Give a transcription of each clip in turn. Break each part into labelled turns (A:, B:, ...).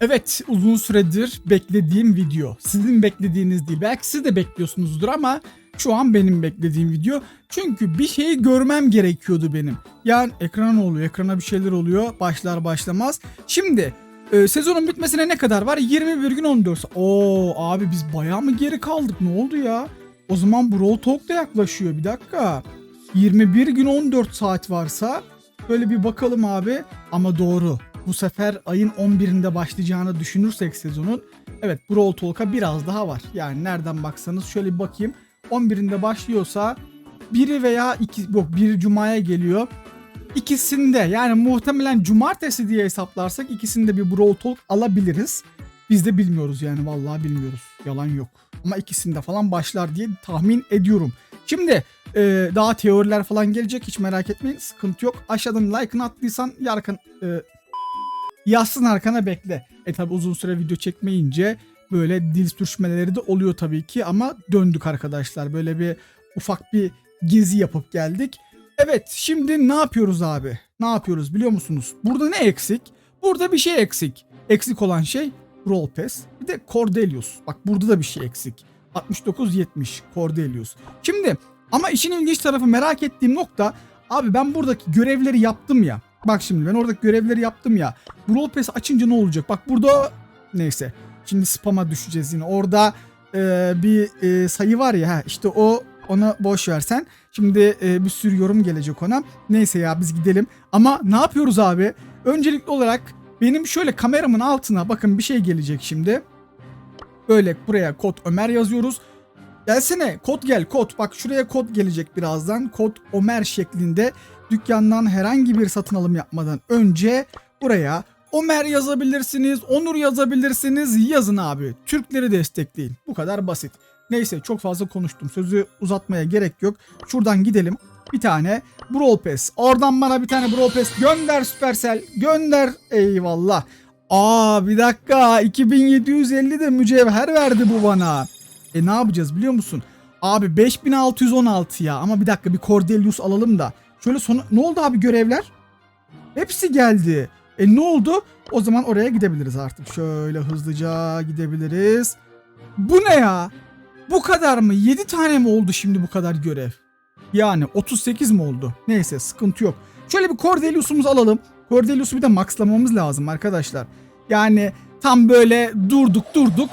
A: Evet uzun süredir beklediğim video. Sizin beklediğiniz değil. Belki siz de bekliyorsunuzdur ama şu an benim beklediğim video. Çünkü bir şeyi görmem gerekiyordu benim. Yani ekrana ne oluyor? Ekrana bir şeyler oluyor. Başlar başlamaz. Şimdi e, sezonun bitmesine ne kadar var? 21 gün 14 saat. Oo abi biz bayağı mı geri kaldık? Ne oldu ya? O zaman Brawl Talk da yaklaşıyor. Bir dakika. 21 gün 14 saat varsa böyle bir bakalım abi. Ama doğru. Bu sefer ayın 11'inde başlayacağını düşünürsek sezonun evet Brawl Talk'a biraz daha var. Yani nereden baksanız şöyle bir bakayım. 11'inde başlıyorsa biri veya iki yok bir cumaya geliyor. İkisinde yani muhtemelen cumartesi diye hesaplarsak ikisinde bir Brawl Talk alabiliriz. Biz de bilmiyoruz yani vallahi bilmiyoruz. Yalan yok. Ama ikisinde falan başlar diye tahmin ediyorum. Şimdi e, daha teoriler falan gelecek hiç merak etmeyin. Sıkıntı yok. Aşağıdan like'ını attıysan yarkın e, yazsın arkana bekle. E tabi uzun süre video çekmeyince böyle dil sürçmeleri de oluyor tabii ki ama döndük arkadaşlar. Böyle bir ufak bir gezi yapıp geldik. Evet şimdi ne yapıyoruz abi? Ne yapıyoruz biliyor musunuz? Burada ne eksik? Burada bir şey eksik. Eksik olan şey Brawl Pass. Bir de Cordelius. Bak burada da bir şey eksik. 69-70 Cordelius. Şimdi ama işin ilginç tarafı merak ettiğim nokta abi ben buradaki görevleri yaptım ya. Bak şimdi ben oradaki görevleri yaptım ya. Brawl Pass açınca ne olacak? Bak burada neyse. Şimdi spam'a düşeceğiz yine. Orada e, bir e, sayı var ya ha, işte o ona boş versen. Şimdi e, bir sürü yorum gelecek ona. Neyse ya biz gidelim. Ama ne yapıyoruz abi? Öncelikli olarak benim şöyle kameramın altına bakın bir şey gelecek şimdi. Böyle buraya kod Ömer yazıyoruz. Gelsene kod gel kod. Bak şuraya kod gelecek birazdan. Kod Ömer şeklinde dükkandan herhangi bir satın alım yapmadan önce buraya Ömer yazabilirsiniz, Onur yazabilirsiniz. Yazın abi. Türkleri destekleyin. Bu kadar basit. Neyse çok fazla konuştum. Sözü uzatmaya gerek yok. Şuradan gidelim. Bir tane Brawl Pass. Oradan bana bir tane Brawl Pass gönder Supercell. Gönder. Eyvallah. Aa bir dakika. 2750 de mücevher verdi bu bana. E ne yapacağız biliyor musun? Abi 5616 ya. Ama bir dakika bir Cordelius alalım da. Şöyle sonu... Ne oldu abi görevler? Hepsi geldi. E ne oldu? O zaman oraya gidebiliriz artık. Şöyle hızlıca gidebiliriz. Bu ne ya? Bu kadar mı? 7 tane mi oldu şimdi bu kadar görev? Yani 38 mi oldu? Neyse sıkıntı yok. Şöyle bir Cordelius'umuzu alalım. Cordelius'u bir de maxlamamız lazım arkadaşlar. Yani tam böyle durduk durduk.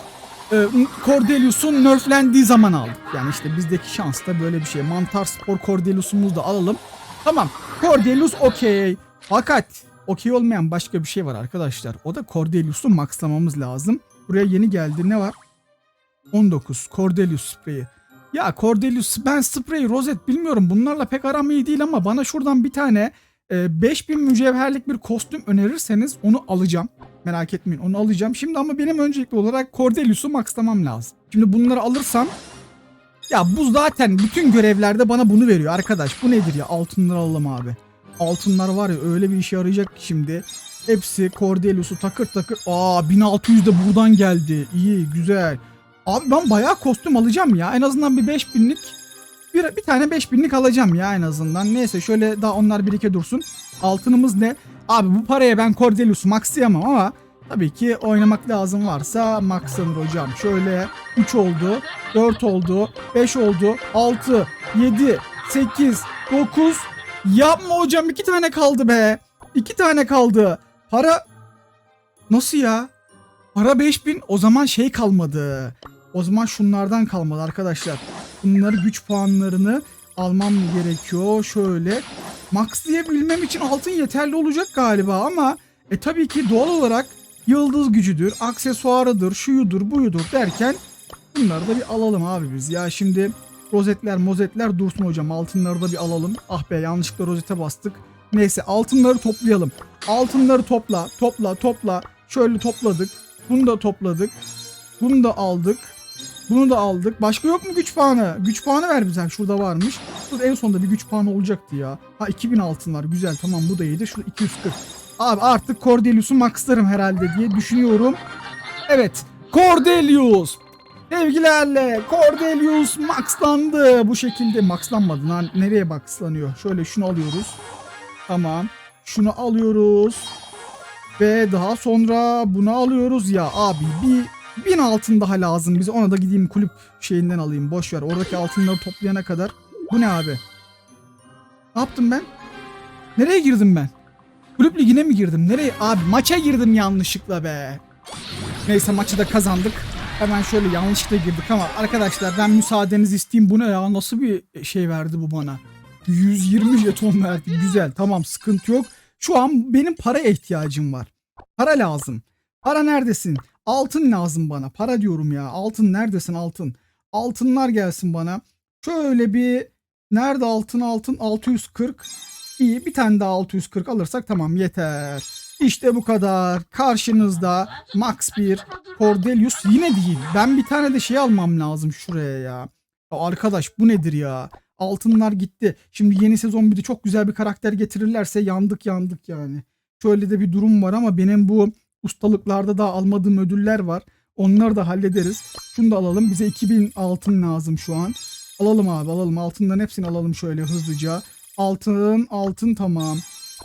A: E, Cordelius'un nerflendiği zaman aldık. Yani işte bizdeki şans da böyle bir şey. Mantar Spor Cordelius'umuzu da alalım. Tamam. Cordelius okey. Fakat okey olmayan başka bir şey var arkadaşlar. O da Cordelius'u maxlamamız lazım. Buraya yeni geldi. Ne var? 19. Cordelius spreyi. Ya Cordelius ben sprey rozet bilmiyorum. Bunlarla pek aram iyi değil ama bana şuradan bir tane e, 5000 mücevherlik bir kostüm önerirseniz onu alacağım. Merak etmeyin onu alacağım. Şimdi ama benim öncelikli olarak Cordelius'u maxlamam lazım. Şimdi bunları alırsam ya bu zaten bütün görevlerde bana bunu veriyor arkadaş. Bu nedir ya? Altınları alalım abi. Altınlar var ya öyle bir işe yarayacak ki şimdi. Hepsi Cordelius'u takır takır. Aa 1600 de buradan geldi. İyi güzel. Abi ben bayağı kostüm alacağım ya. En azından bir 5000'lik bir, bir tane 5000'lik alacağım ya en azından. Neyse şöyle daha onlar birike dursun. Altınımız ne? Abi bu paraya ben Cordelius'u maxlayamam ama tabii ki oynamak lazım varsa maxlanır hocam. Şöyle 3 oldu, 4 oldu, 5 oldu, 6, 7, 8, 9. Yapma hocam 2 tane kaldı be. 2 tane kaldı. Para nasıl ya? Para 5000 o zaman şey kalmadı. O zaman şunlardan kalmadı arkadaşlar. Bunları güç puanlarını almam gerekiyor. Şöyle maxlayabilmem için altın yeterli olacak galiba ama e tabii ki doğal olarak yıldız gücüdür, aksesuarıdır, şuyudur, buyudur derken bunları da bir alalım abi biz. Ya şimdi rozetler, mozetler dursun hocam. Altınları da bir alalım. Ah be yanlışlıkla rozete bastık. Neyse altınları toplayalım. Altınları topla, topla, topla. Şöyle topladık. Bunu da topladık. Bunu da aldık. Bunu da aldık. Başka yok mu güç puanı? Güç puanı ver bize. Şurada varmış. Burada en sonunda bir güç puanı olacaktı ya. Ha 2000 altınlar. Güzel tamam bu da iyiydi. Şurada 240. Abi artık Cordelius'u maxlarım herhalde diye düşünüyorum. Evet. Cordelius. Sevgilerle Cordelius maxlandı. Bu şekilde maxlanmadı. Lan nereye maxlanıyor? Şöyle şunu alıyoruz. Tamam. Şunu alıyoruz. Ve daha sonra bunu alıyoruz ya abi bir bin altın daha lazım bize ona da gideyim kulüp şeyinden alayım boş ver oradaki altınları toplayana kadar. Bu ne abi? Ne yaptım ben? Nereye girdim ben? Kulüp ligine mi girdim? Nereye? Abi maça girdim yanlışlıkla be. Neyse maçı da kazandık. Hemen şöyle yanlışlıkla girdik ama arkadaşlar ben müsaadenizi isteyeyim. Bu ne ya? Nasıl bir şey verdi bu bana? 120 jeton verdi. Güzel. Tamam sıkıntı yok. Şu an benim para ihtiyacım var. Para lazım. Para neredesin? Altın lazım bana. Para diyorum ya. Altın neredesin altın? Altınlar gelsin bana. Şöyle bir nerede altın altın 640. İyi bir tane daha 640 alırsak tamam yeter. İşte bu kadar. Karşınızda Max 1 Cordelius yine değil. Ben bir tane de şey almam lazım şuraya ya. Ya Arkadaş bu nedir ya? Altınlar gitti. Şimdi yeni sezon bir de çok güzel bir karakter getirirlerse yandık yandık yani. Şöyle de bir durum var ama benim bu ustalıklarda da almadığım ödüller var. Onları da hallederiz. Şunu da alalım. Bize 2000 altın lazım şu an. Alalım abi alalım. Altından hepsini alalım şöyle hızlıca. Altın altın tamam.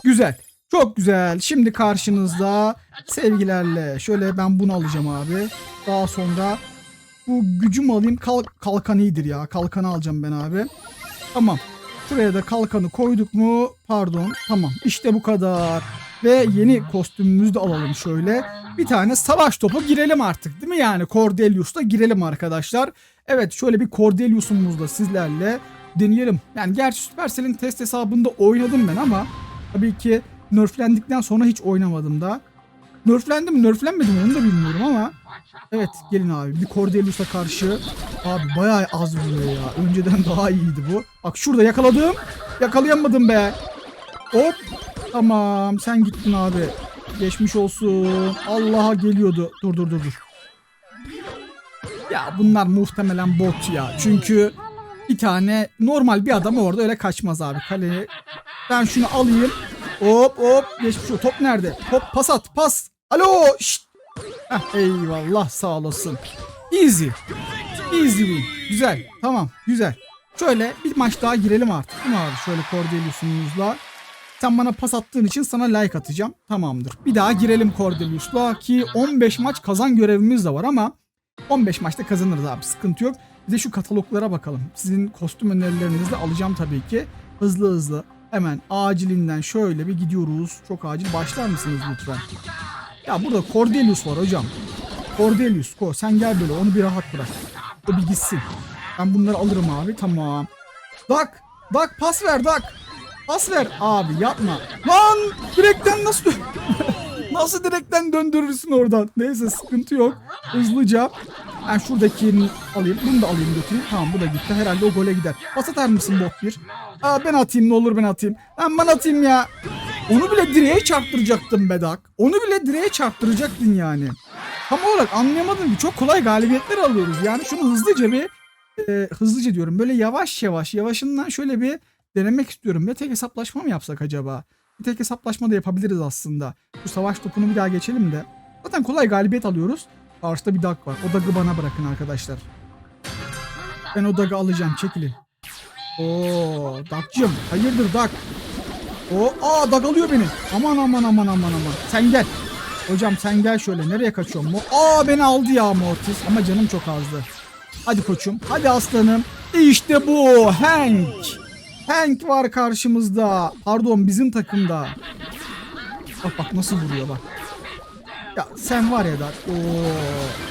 A: Güzel. Çok güzel. Şimdi karşınızda sevgilerle. Şöyle ben bunu alacağım abi. Daha sonra bu gücümü alayım. Kal kalkan iyidir ya. Kalkanı alacağım ben abi. Tamam. Şuraya da kalkanı koyduk mu? Pardon. Tamam. İşte bu kadar. Ve yeni kostümümüzü de alalım şöyle. Bir tane savaş topu girelim artık değil mi yani? Cordelius'ta girelim arkadaşlar. Evet şöyle bir Cordelius'umuz da sizlerle deneyelim. Yani gerçi Supercell'in test hesabında oynadım ben ama tabii ki nerflendikten sonra hiç oynamadım da. Nerflendim nerflenmedim onu da bilmiyorum ama Evet gelin abi bir Cordelius'a karşı abi bayağı az vuruyor ya. Önceden daha iyiydi bu. Bak şurada yakaladım. Yakalayamadım be. Hop. Tamam sen gittin abi. Geçmiş olsun. Allah'a geliyordu. Dur dur dur dur. Ya bunlar muhtemelen bot ya. Çünkü bir tane normal bir adam orada öyle kaçmaz abi. Kaleye ben şunu alayım. Hop hop geçmiş olsun. Top nerede? Top pas at pas. Alo şşt. Heh, eyvallah sağ olasın. Easy. Easy win. Güzel. Tamam. Güzel. Şöyle bir maç daha girelim artık. Değil mi abi? Şöyle Cordelius'umuzla. Sen bana pas attığın için sana like atacağım. Tamamdır. Bir daha girelim Cordelius'la ki 15 maç kazan görevimiz de var ama 15 maçta kazanırız abi. Sıkıntı yok. Bir de şu kataloglara bakalım. Sizin kostüm önerilerinizi de alacağım tabii ki. Hızlı hızlı. Hemen acilinden şöyle bir gidiyoruz. Çok acil. Başlar mısınız lütfen? Ya burada Cordelius var hocam. Cordelius, Ko sen gel böyle onu bir rahat bırak. O bir gitsin. Ben bunları alırım abi tamam. Dak, Dak pas ver Dak. Pas ver. Abi yapma. Lan direkten nasıl dö- Nasıl direkten döndürürsün oradan? Neyse sıkıntı yok. Hızlıca. Ben şuradakini alayım. Bunu da alayım götüreyim. Tamam bu da gitti. Herhalde o gole gider. Pas atar mısın bot bir? Aa ben atayım ne olur ben atayım. Ben ben atayım ya. Onu bile direğe çarptıracaktım Bedak. Onu bile direğe çarptıracaktın yani. Tam olarak anlayamadım ki çok kolay galibiyetler alıyoruz. Yani şunu hızlıca bir e, hızlıca diyorum böyle yavaş yavaş yavaşından şöyle bir denemek istiyorum. Ve tek hesaplaşma mı yapsak acaba? Bir tek hesaplaşma da yapabiliriz aslında. Bu savaş topunu bir daha geçelim de. Zaten kolay galibiyet alıyoruz. Karşıda bir dag var. O dagı bana bırakın arkadaşlar. Ben o dagı alacağım. Çekilin. Oo, Dagcım. Hayırdır Dag? O, aa Dag alıyor beni. Aman aman aman aman aman. Sen gel. Hocam sen gel şöyle. Nereye kaçıyorsun? Mo aa beni aldı ya Mortis. Ama canım çok azdı. Hadi koçum. Hadi aslanım. İşte bu. Hank. Hank var karşımızda. Pardon bizim takımda. Bak bak nasıl vuruyor bak. Ya sen var ya da o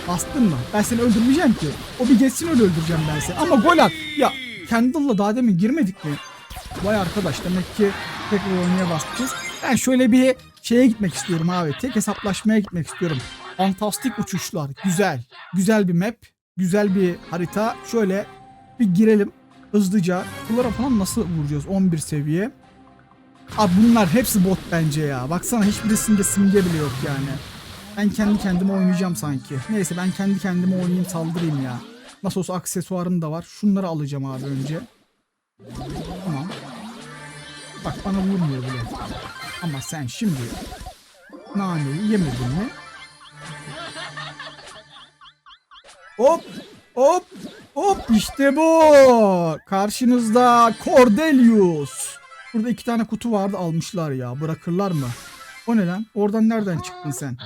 A: bastın mı? Ben seni öldürmeyeceğim ki. O bir geçsin öyle öldüreceğim ben seni. Ama gol at. Ya Kendall'la daha demin girmedik mi? Vay arkadaş demek ki tekrar oynaya basmışız. Ben şöyle bir şeye gitmek istiyorum abi. Tek hesaplaşmaya gitmek istiyorum. Fantastik uçuşlar. Güzel. Güzel bir map. Güzel bir harita. Şöyle bir girelim hızlıca. Kutulara falan nasıl vuracağız? 11 seviye. Abi bunlar hepsi bot bence ya. Baksana hiçbirisinde simge bile yok yani. Ben kendi kendime oynayacağım sanki. Neyse ben kendi kendime oynayayım saldırayım ya. Nasıl olsa aksesuarım da var. Şunları alacağım abi önce. Tamam. Bak bana vurmuyor bile. Ama sen şimdi naneyi yemedin mi? Hop hop hop işte bu. Karşınızda Cordelius. Burada iki tane kutu vardı almışlar ya. Bırakırlar mı? O ne lan? Oradan nereden çıktın sen?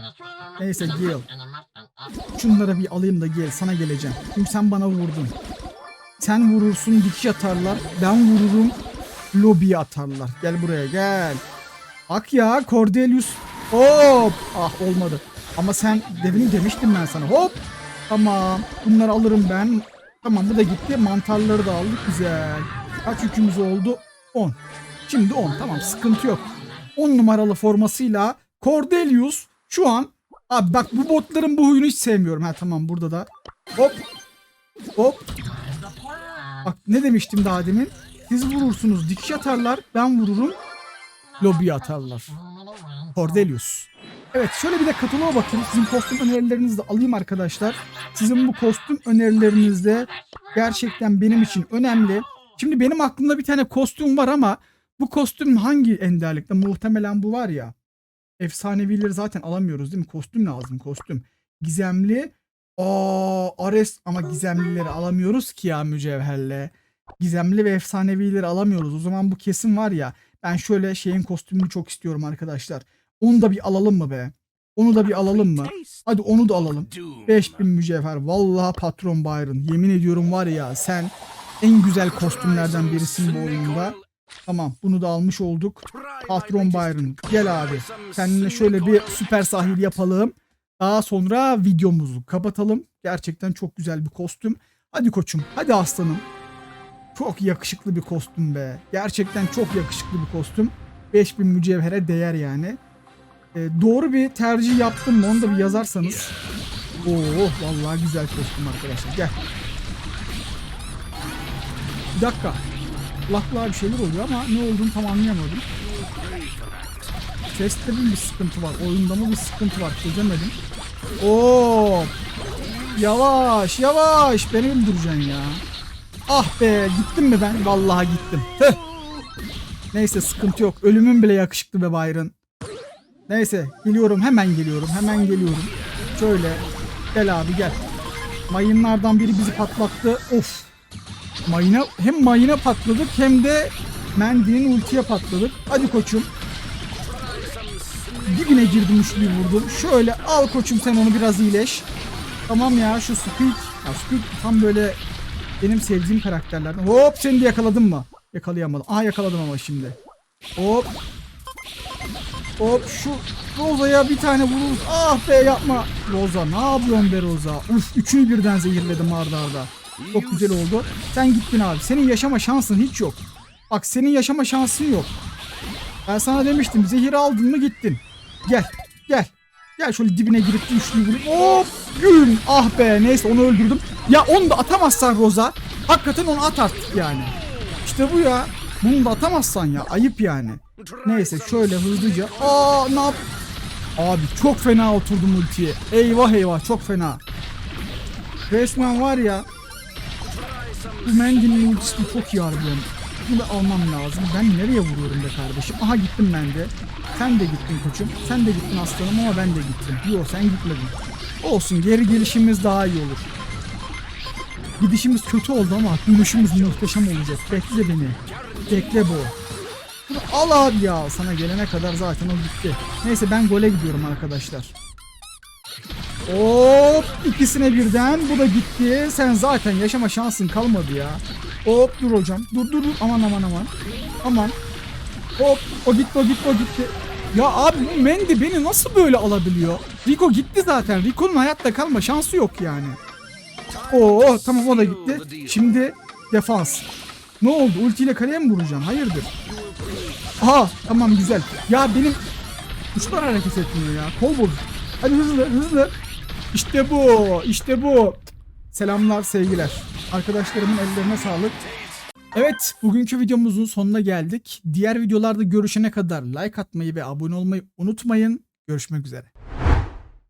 A: Neyse Gale. Şunları bir alayım da gel sana geleceğim. Çünkü sen bana vurdun. Sen vurursun dikiş atarlar. Ben vururum lobiye atarlar. Gel buraya gel. Bak ya Cordelius. Hop. Ah olmadı. Ama sen dedim demiştim ben sana. Hop. Tamam. Bunları alırım ben. Tamam bu da gitti. Mantarları da aldık. Güzel. Kaç yükümüz oldu? 10. Şimdi 10. Tamam sıkıntı yok. 10 numaralı formasıyla Cordelius şu an Abi bak bu botların bu huyunu hiç sevmiyorum. Ha tamam burada da. Hop. Hop. Bak ne demiştim daha demin. Siz vurursunuz dikiş atarlar. Ben vururum lobiye atarlar. Cordelius. Evet şöyle bir de kataloğa bakayım. Sizin kostüm önerilerinizi de alayım arkadaşlar. Sizin bu kostüm önerileriniz de gerçekten benim için önemli. Şimdi benim aklımda bir tane kostüm var ama bu kostüm hangi enderlikte? Muhtemelen bu var ya. Efsanevileri zaten alamıyoruz değil mi? Kostüm lazım kostüm. Gizemli. Aa Ares ama gizemlileri alamıyoruz ki ya mücevherle. Gizemli ve efsanevileri alamıyoruz. O zaman bu kesin var ya. Ben şöyle şeyin kostümünü çok istiyorum arkadaşlar. Onu da bir alalım mı be? Onu da bir alalım mı? Hadi onu da alalım. 5000 mücevher. Vallahi patron Byron. Yemin ediyorum var ya sen en güzel kostümlerden birisin bu oyunda. Tamam bunu da almış olduk. Patron Byron gel abi. Seninle şöyle bir süper sahil yapalım. Daha sonra videomuzu kapatalım. Gerçekten çok güzel bir kostüm. Hadi koçum hadi aslanım. Çok yakışıklı bir kostüm be. Gerçekten çok yakışıklı bir kostüm. 5000 mücevhere değer yani. Ee, doğru bir tercih yaptım mı onu da bir yazarsanız. Oo vallahi güzel kostüm arkadaşlar. Gel. Bir dakika. Kulaklığa bir şeyler oluyor ama ne olduğunu tam anlayamadım. Mi bir sıkıntı var? Oyunda mı bir sıkıntı var? Çözemedim. Oo! Yavaş yavaş beni öldüreceksin ya. Ah be gittim mi ben? Vallahi gittim. Tüh. Neyse sıkıntı yok. Ölümün bile yakışıklı be Byron. Neyse geliyorum hemen geliyorum hemen geliyorum. Şöyle gel abi gel. Mayınlardan biri bizi patlattı. Of. Mayına hem mayına patladık hem de Mendy'nin ultiye patladık. Hadi koçum. Dibine girdim üçlüyü vurdum. Şöyle al koçum sen onu biraz iyileş. Tamam ya şu Squeak. Ya Squeak tam böyle benim sevdiğim karakterlerden. Hop seni de yakaladım mı? Yakalayamadım. Aha yakaladım ama şimdi. Hop. Hop şu Roza'ya bir tane vururuz. Ah be yapma. Roza ne yapıyorsun be Roza? Uf üçünü birden zehirledim arda arda. Çok güzel oldu. Sen gittin abi. Senin yaşama şansın hiç yok. Bak senin yaşama şansın yok. Ben sana demiştim zehir aldın mı gittin. Gel gel. Gel şöyle dibine girip üçlüyü vurup hop güm. Ah be neyse onu öldürdüm. Ya onu da atamazsan Roza. Hakikaten onu at artık yani. İşte bu ya. Bunu da atamazsan ya ayıp yani. Neyse şöyle hızlıca. Aa ne yap? Abi çok fena oturdum ultiye. Eyvah eyvah çok fena. Resmen var ya. Mendy'nin ultisi çok iyi harbiden. Bunu da almam lazım. Ben nereye vuruyorum be kardeşim? Aha gittim ben de. Sen de gittin koçum. Sen de gittin aslanım ama ben de gittim. Yok sen gitmedin. Olsun geri gelişimiz daha iyi olur. Gidişimiz kötü oldu ama dönüşümüz muhteşem olacak. Bekle beni. Bekle bu. Bunu al abi ya. Sana gelene kadar zaten o gitti. Neyse ben gole gidiyorum arkadaşlar. Hop ikisine birden bu da gitti. Sen zaten yaşama şansın kalmadı ya. Hop dur hocam. Dur dur dur. Aman aman aman. Aman. Hop o gitti o gitti o gitti. Ya abi bu Mendy beni nasıl böyle alabiliyor? Rico gitti zaten. Rico'nun hayatta kalma şansı yok yani. Oo tamam o da gitti. Şimdi defans. Ne oldu? Ultiyle kaleye mi vuracağım? Hayırdır? Aha tamam güzel. Ya benim uçlar hareket etmiyor ya. Kol bozuk. Hadi hızlı hızlı. İşte bu. işte bu. Selamlar sevgiler. Arkadaşlarımın ellerine sağlık. Evet bugünkü videomuzun sonuna geldik. Diğer videolarda görüşene kadar like atmayı ve abone olmayı unutmayın. Görüşmek üzere.